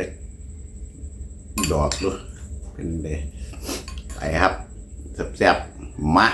จะดอกด้วยเป็นเดไปครับแซ่บๆมา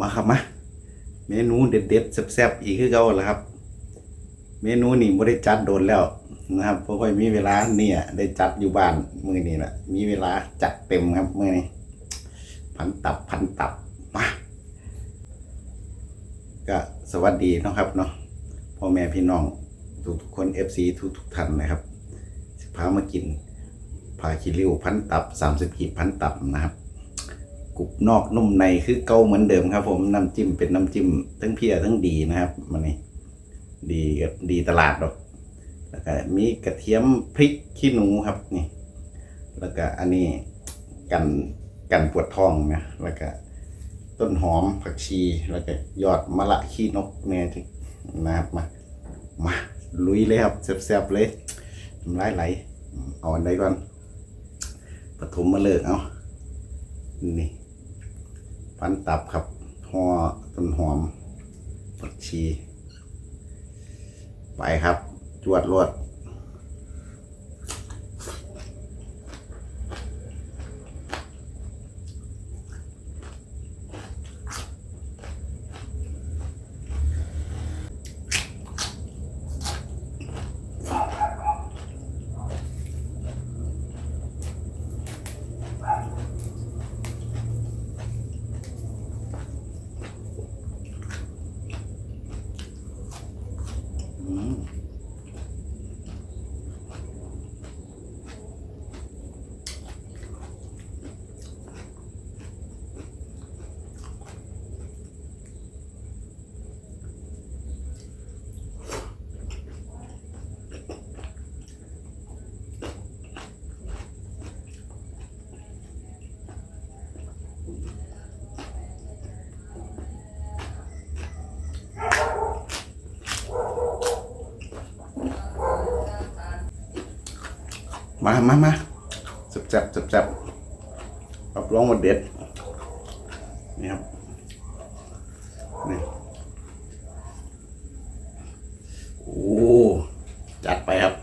มาครับมาเมนูเด็ดๆแซ่บๆอีกคือเก่าแล้วครับ เมนูนี่ไม่ได้จัดโดนแล้วนะครับเพราะว่ามีเวลาเนี่ย ได้จัดอยู่บ้านมือนี้แหละมีเวลาจัดเต็มครับมือนี้พันตับพันตับมาก็สวัสดีนะครับเนาะพ่อแม่พี่น้องทุกทุกๆคน FC ทุกทุกๆท่านนะครับสิพามากินพาคิริวพันตับ30กีบพันตับนะครับ กรุบนอกนุ่มในคือเก่าเหมือนเดิมครับ ผมน้ำจิ้มเป็นน้ำจิ้มทั้งเพียทั้งดีนะครับมันนี่ดีกับดีตลาดดอกแล้วก็มีกระเทียมพริกขี้หนูครับนี่ แล้วก็อันนี้กันกันปวดท้องนะแล้วก็ต้นหอมผักชีแล้วก็ยอดมะละขี้นกเนี่ยนะครับมามาลุยเลยครับแซ่บๆเลยน้ำลายไหลเอาอันใดก่อนปฐมมาเลิกเอานี่ พันตับครับห่อต้นหอมผักชี ไปครับ จวดรวด อืม มามามาจับจับจับจับรับรองว่าเด็ด นี่ครับ นี่ โอ้ จัดไปครับ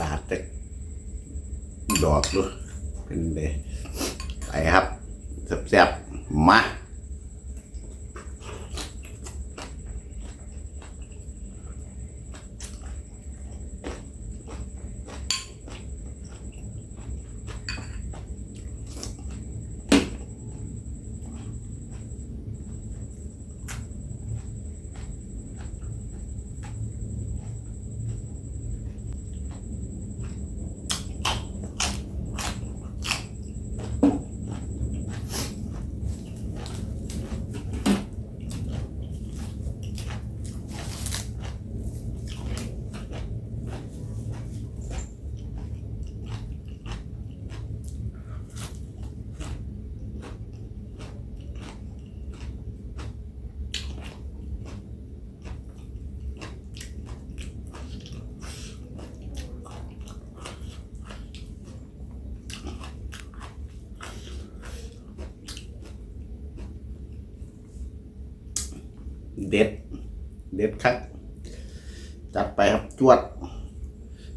ลาดจะด อกดูเป็นเดไปครับแซ่บๆมา เด็ด เด็ดครับจัดไปครับจวด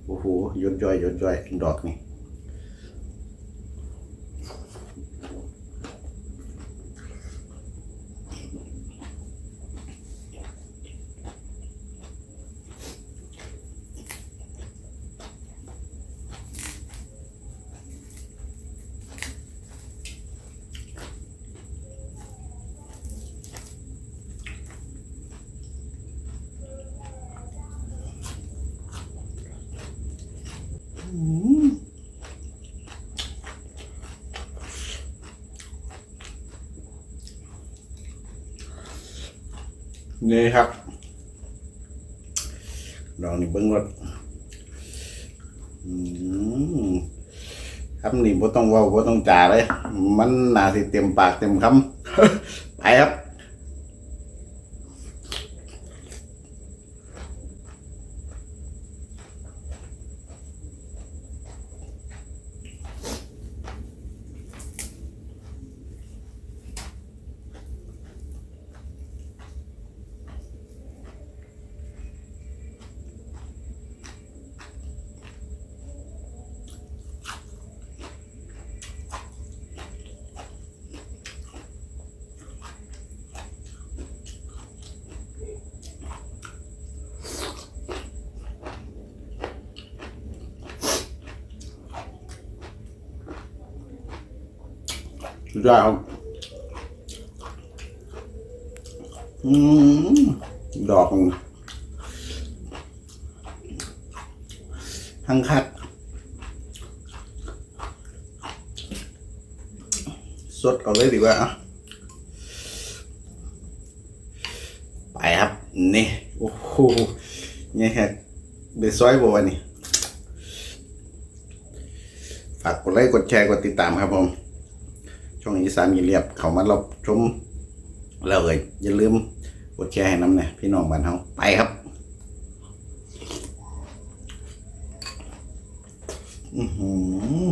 โอ้โหยนย่อยยนย่อย ดอกนี่ นี่ครับลองนี่เบิ้งรถอืมครับนี่บ่ต้องเว้าบ่ต้องจ่าเลย มันน่าสิเต็มปากเต็มคำไปครับ สุดยอดครับอืมดอกมันทั้งคัดสดเอาเลยดีกว่าอะไปครับ นี่โอ้โหเนี่ยฮะเดซอยบัวนี่ฝากกดไลค์กดแชร์กดติดตามครับผม ช่องอีสานมีเรียบเขามาเราชมเราเอ่ยอย่าลืมกดแชร์ให้น้ำเนี่ยพี่น้องบ้านเขาไปครับอือหือ